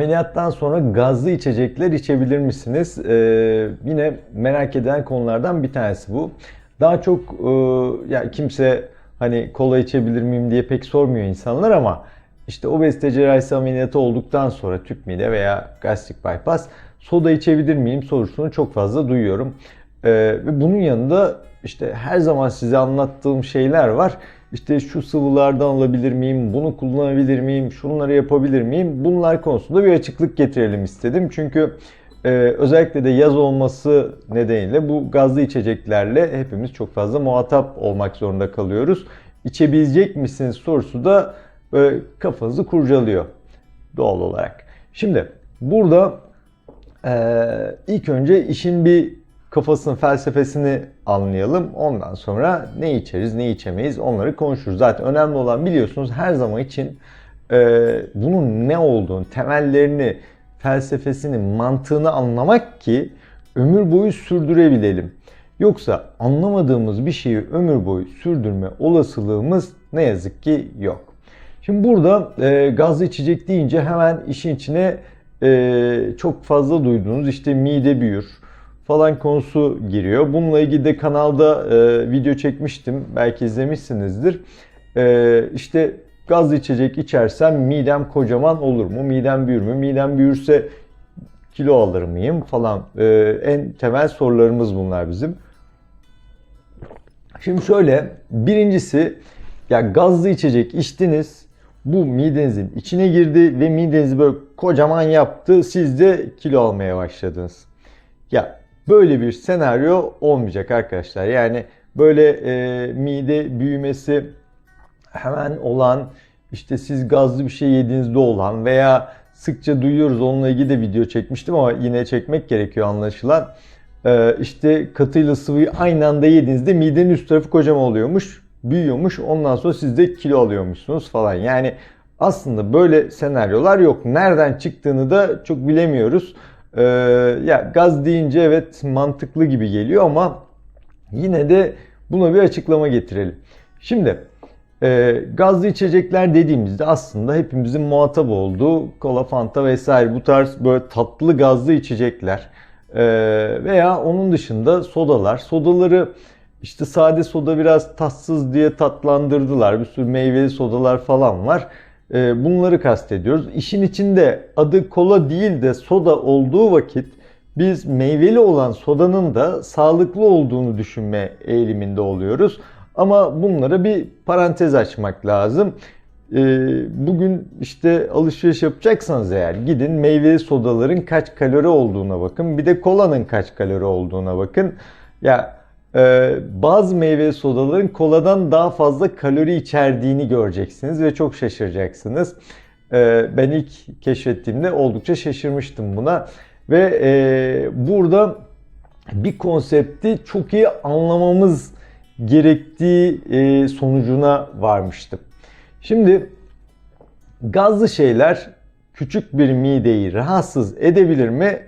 Ameliyattan sonra gazlı içecekler içebilir misiniz? Ee, yine merak edilen konulardan bir tanesi bu. Daha çok e, ya kimse hani kola içebilir miyim diye pek sormuyor insanlar ama işte obezite cerrahisi ameliyatı olduktan sonra tüp mide veya gastrik bypass soda içebilir miyim sorusunu çok fazla duyuyorum. Ee, ve bunun yanında işte her zaman size anlattığım şeyler var. İşte şu sıvılardan alabilir miyim, bunu kullanabilir miyim, şunları yapabilir miyim? Bunlar konusunda bir açıklık getirelim istedim. Çünkü e, özellikle de yaz olması nedeniyle bu gazlı içeceklerle hepimiz çok fazla muhatap olmak zorunda kalıyoruz. İçebilecek misiniz sorusu da böyle kafanızı kurcalıyor doğal olarak. Şimdi burada e, ilk önce işin bir kafasının felsefesini anlayalım. Ondan sonra ne içeriz, ne içemeyiz onları konuşuruz. Zaten önemli olan biliyorsunuz her zaman için e, bunun ne olduğunu, temellerini, felsefesini, mantığını anlamak ki ömür boyu sürdürebilelim. Yoksa anlamadığımız bir şeyi ömür boyu sürdürme olasılığımız ne yazık ki yok. Şimdi burada e, gazlı içecek deyince hemen işin içine e, çok fazla duyduğunuz işte mide büyür, falan konusu giriyor. Bununla ilgili de kanalda e, video çekmiştim. Belki izlemişsinizdir. E, işte gazlı içecek içersem midem kocaman olur mu? Midem büyür mü? Midem büyürse kilo alır mıyım falan. E, en temel sorularımız bunlar bizim. Şimdi şöyle birincisi ya gazlı içecek içtiniz. Bu midenizin içine girdi ve midenizi böyle kocaman yaptı. Siz de kilo almaya başladınız. Ya Böyle bir senaryo olmayacak arkadaşlar. Yani böyle e, mide büyümesi hemen olan işte siz gazlı bir şey yediğinizde olan veya sıkça duyuyoruz onunla ilgili de video çekmiştim ama yine çekmek gerekiyor anlaşılan. Ee, işte katıyla sıvıyı aynı anda yediğinizde midenin üst tarafı kocaman oluyormuş, büyüyormuş. Ondan sonra siz de kilo alıyormuşsunuz falan. Yani aslında böyle senaryolar yok. Nereden çıktığını da çok bilemiyoruz. Ee, ya gaz deyince evet mantıklı gibi geliyor ama yine de buna bir açıklama getirelim. Şimdi e, gazlı içecekler dediğimizde aslında hepimizin muhatap olduğu kola, fanta vesaire bu tarz böyle tatlı gazlı içecekler e, veya onun dışında sodalar. Sodaları işte sade soda biraz tatsız diye tatlandırdılar. Bir sürü meyveli sodalar falan var. Ee, bunları kastediyoruz. İşin içinde adı kola değil de soda olduğu vakit biz meyveli olan sodanın da sağlıklı olduğunu düşünme eğiliminde oluyoruz. Ama bunlara bir parantez açmak lazım. Ee, bugün işte alışveriş yapacaksanız eğer gidin meyveli sodaların kaç kalori olduğuna bakın. Bir de kolanın kaç kalori olduğuna bakın. Ya ee, bazı meyve sodaların koladan daha fazla kalori içerdiğini göreceksiniz ve çok şaşıracaksınız. Ee, ben ilk keşfettiğimde oldukça şaşırmıştım buna ve e, burada bir konsepti çok iyi anlamamız gerektiği e, sonucuna varmıştım. Şimdi gazlı şeyler küçük bir mideyi rahatsız edebilir mi?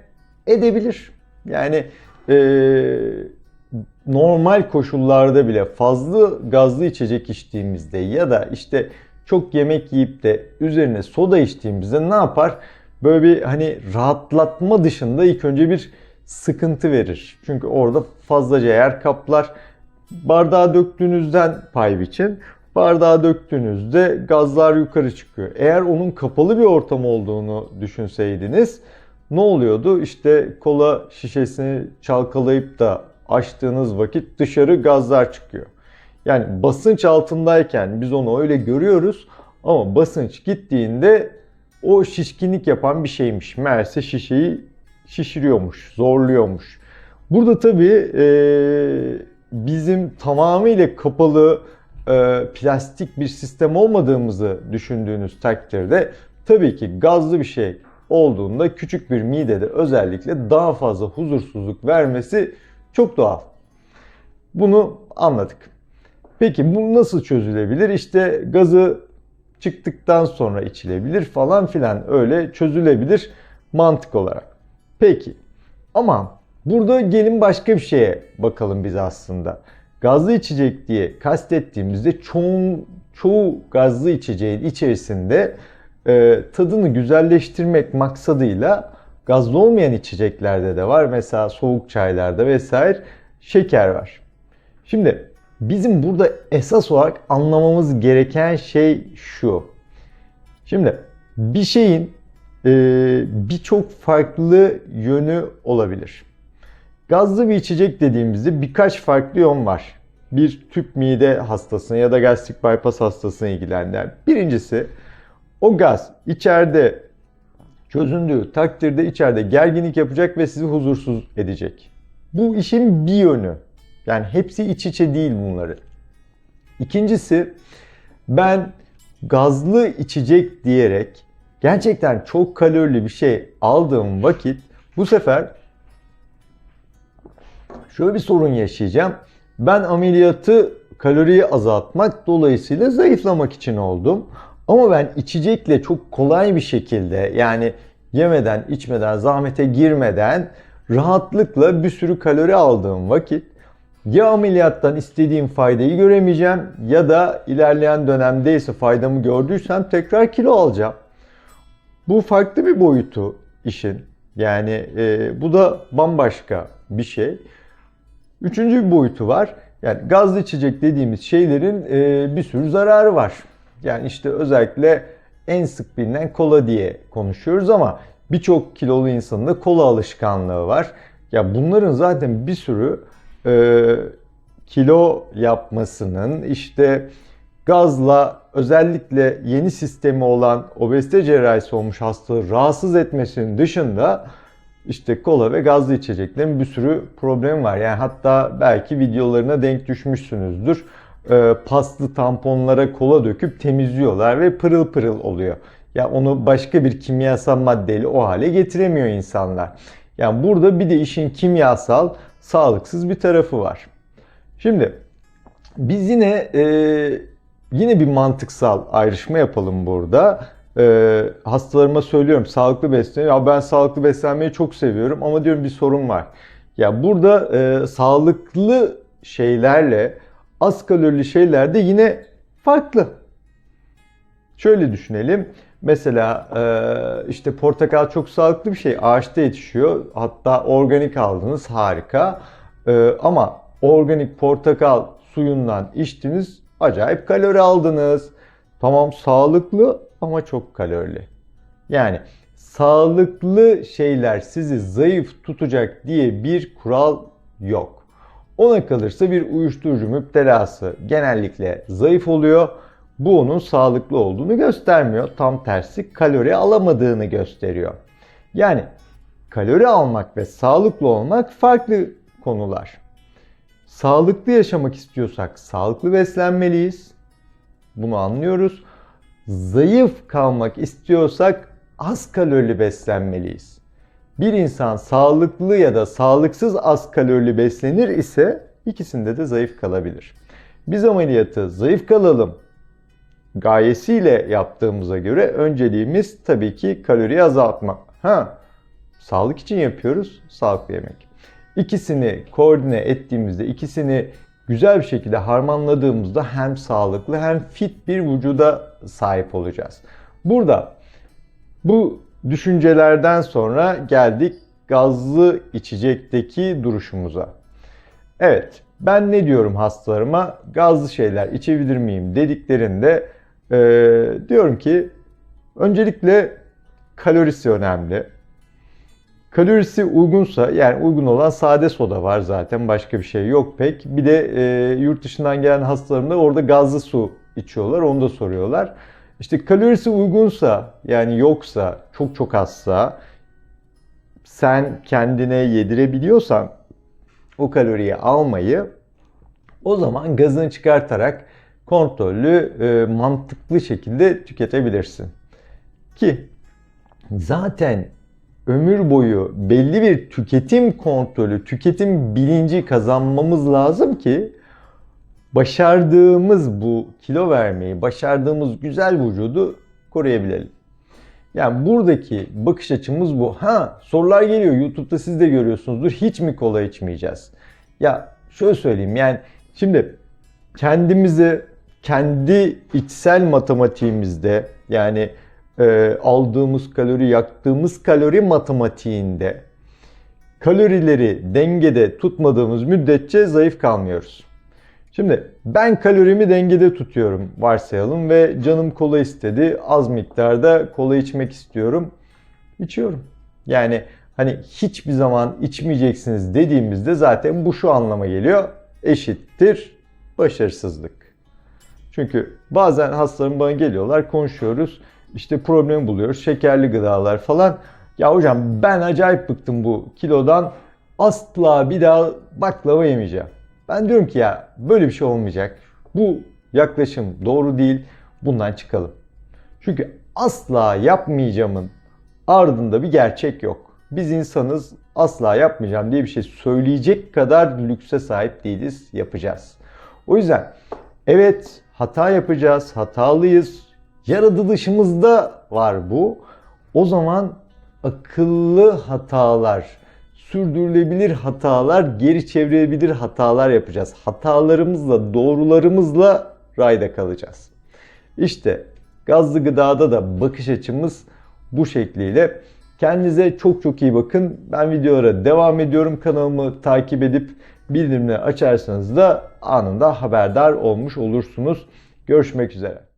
Edebilir. Yani eee normal koşullarda bile fazla gazlı içecek içtiğimizde ya da işte çok yemek yiyip de üzerine soda içtiğimizde ne yapar? Böyle bir hani rahatlatma dışında ilk önce bir sıkıntı verir. Çünkü orada fazlaca yer kaplar. Bardağa döktüğünüzden pay biçin. Bardağa döktüğünüzde gazlar yukarı çıkıyor. Eğer onun kapalı bir ortam olduğunu düşünseydiniz ne oluyordu? İşte kola şişesini çalkalayıp da açtığınız vakit dışarı gazlar çıkıyor. Yani basınç altındayken biz onu öyle görüyoruz ama basınç gittiğinde o şişkinlik yapan bir şeymiş. Meğerse şişeyi şişiriyormuş, zorluyormuş. Burada tabii e, bizim tamamıyla kapalı e, plastik bir sistem olmadığımızı düşündüğünüz takdirde tabii ki gazlı bir şey olduğunda küçük bir midede özellikle daha fazla huzursuzluk vermesi çok doğal. Bunu anladık. Peki bu nasıl çözülebilir? İşte gazı çıktıktan sonra içilebilir falan filan öyle çözülebilir mantık olarak. Peki ama burada gelin başka bir şeye bakalım biz aslında. Gazlı içecek diye kastettiğimizde çoğun, çoğu gazlı içeceğin içerisinde e, tadını güzelleştirmek maksadıyla gazlı olmayan içeceklerde de var. Mesela soğuk çaylarda vesaire şeker var. Şimdi bizim burada esas olarak anlamamız gereken şey şu. Şimdi bir şeyin e, birçok farklı yönü olabilir. Gazlı bir içecek dediğimizde birkaç farklı yön var. Bir tüp mide hastasını ya da gastrik bypass hastasını ilgilendiren. Birincisi o gaz içeride çözündüğü takdirde içeride gerginlik yapacak ve sizi huzursuz edecek. Bu işin bir yönü. Yani hepsi iç içe değil bunları. İkincisi ben gazlı içecek diyerek gerçekten çok kalorili bir şey aldığım vakit bu sefer şöyle bir sorun yaşayacağım. Ben ameliyatı kaloriyi azaltmak dolayısıyla zayıflamak için oldum. Ama ben içecekle çok kolay bir şekilde yani yemeden, içmeden, zahmete girmeden rahatlıkla bir sürü kalori aldığım vakit ya ameliyattan istediğim faydayı göremeyeceğim ya da ilerleyen dönemde ise faydamı gördüysem tekrar kilo alacağım. Bu farklı bir boyutu işin. Yani e, bu da bambaşka bir şey. Üçüncü bir boyutu var. Yani gazlı içecek dediğimiz şeylerin e, bir sürü zararı var. Yani işte özellikle en sık bilinen kola diye konuşuyoruz ama birçok kilolu insanın da kola alışkanlığı var. Ya bunların zaten bir sürü e, kilo yapmasının işte gazla özellikle yeni sistemi olan obezite cerrahisi olmuş hastalığı rahatsız etmesinin dışında işte kola ve gazlı içeceklerin bir sürü problem var. Yani hatta belki videolarına denk düşmüşsünüzdür. E, paslı tamponlara kola döküp temizliyorlar ve pırıl pırıl oluyor. Ya onu başka bir kimyasal maddeyle o hale getiremiyor insanlar. Yani burada bir de işin kimyasal, sağlıksız bir tarafı var. Şimdi biz yine e, yine bir mantıksal ayrışma yapalım burada. E, hastalarıma söylüyorum sağlıklı beslenin. Ya ben sağlıklı beslenmeyi çok seviyorum ama diyorum bir sorun var. Ya burada e, sağlıklı şeylerle az kalorili şeyler de yine farklı. Şöyle düşünelim. Mesela e, işte portakal çok sağlıklı bir şey. Ağaçta yetişiyor. Hatta organik aldınız harika. E, ama organik portakal suyundan içtiniz acayip kalori aldınız. Tamam sağlıklı ama çok kalorili. Yani sağlıklı şeyler sizi zayıf tutacak diye bir kural yok. Ona kalırsa bir uyuşturucu müptelası genellikle zayıf oluyor. Bu onun sağlıklı olduğunu göstermiyor. Tam tersi kalori alamadığını gösteriyor. Yani kalori almak ve sağlıklı olmak farklı konular. Sağlıklı yaşamak istiyorsak sağlıklı beslenmeliyiz. Bunu anlıyoruz. Zayıf kalmak istiyorsak az kalorili beslenmeliyiz. Bir insan sağlıklı ya da sağlıksız az kalorili beslenir ise ikisinde de zayıf kalabilir. Biz ameliyatı zayıf kalalım gayesiyle yaptığımıza göre önceliğimiz tabii ki kaloriyi azaltmak. Ha, sağlık için yapıyoruz, sağlıklı yemek. İkisini koordine ettiğimizde, ikisini güzel bir şekilde harmanladığımızda hem sağlıklı hem fit bir vücuda sahip olacağız. Burada bu düşüncelerden sonra geldik gazlı içecekteki duruşumuza. Evet, ben ne diyorum hastalarıma? Gazlı şeyler içebilir miyim dediklerinde e, diyorum ki öncelikle kalorisi önemli. Kalorisi uygunsa yani uygun olan sade soda var zaten başka bir şey yok pek. Bir de e, yurt dışından gelen hastalarım da orada gazlı su içiyorlar onu da soruyorlar. İşte kalorisi uygunsa yani yoksa çok çok azsa sen kendine yedirebiliyorsan o kaloriyi almayı o zaman gazını çıkartarak kontrollü, e, mantıklı şekilde tüketebilirsin. Ki zaten ömür boyu belli bir tüketim kontrolü, tüketim bilinci kazanmamız lazım ki başardığımız bu kilo vermeyi, başardığımız güzel vücudu koruyabilelim. Yani buradaki bakış açımız bu. Ha sorular geliyor YouTube'da siz de görüyorsunuzdur. Hiç mi kola içmeyeceğiz? Ya şöyle söyleyeyim yani şimdi kendimizi kendi içsel matematiğimizde yani e, aldığımız kalori, yaktığımız kalori matematiğinde kalorileri dengede tutmadığımız müddetçe zayıf kalmıyoruz. Şimdi ben kalorimi dengede tutuyorum varsayalım ve canım kola istedi. Az miktarda kola içmek istiyorum. İçiyorum. Yani hani hiçbir zaman içmeyeceksiniz dediğimizde zaten bu şu anlama geliyor. Eşittir başarısızlık. Çünkü bazen hastalarım bana geliyorlar konuşuyoruz. İşte problemi buluyoruz. Şekerli gıdalar falan. Ya hocam ben acayip bıktım bu kilodan. Asla bir daha baklava yemeyeceğim. Ben diyorum ki ya böyle bir şey olmayacak. Bu yaklaşım doğru değil. Bundan çıkalım. Çünkü asla yapmayacağımın ardında bir gerçek yok. Biz insanız asla yapmayacağım diye bir şey söyleyecek kadar lükse sahip değiliz. Yapacağız. O yüzden evet hata yapacağız, hatalıyız. Yaratılışımızda var bu. O zaman akıllı hatalar, sürdürülebilir hatalar, geri çevrilebilir hatalar yapacağız. Hatalarımızla, doğrularımızla rayda kalacağız. İşte gazlı gıdada da bakış açımız bu şekliyle. Kendinize çok çok iyi bakın. Ben videolara devam ediyorum. Kanalımı takip edip bildirimleri açarsanız da anında haberdar olmuş olursunuz. Görüşmek üzere.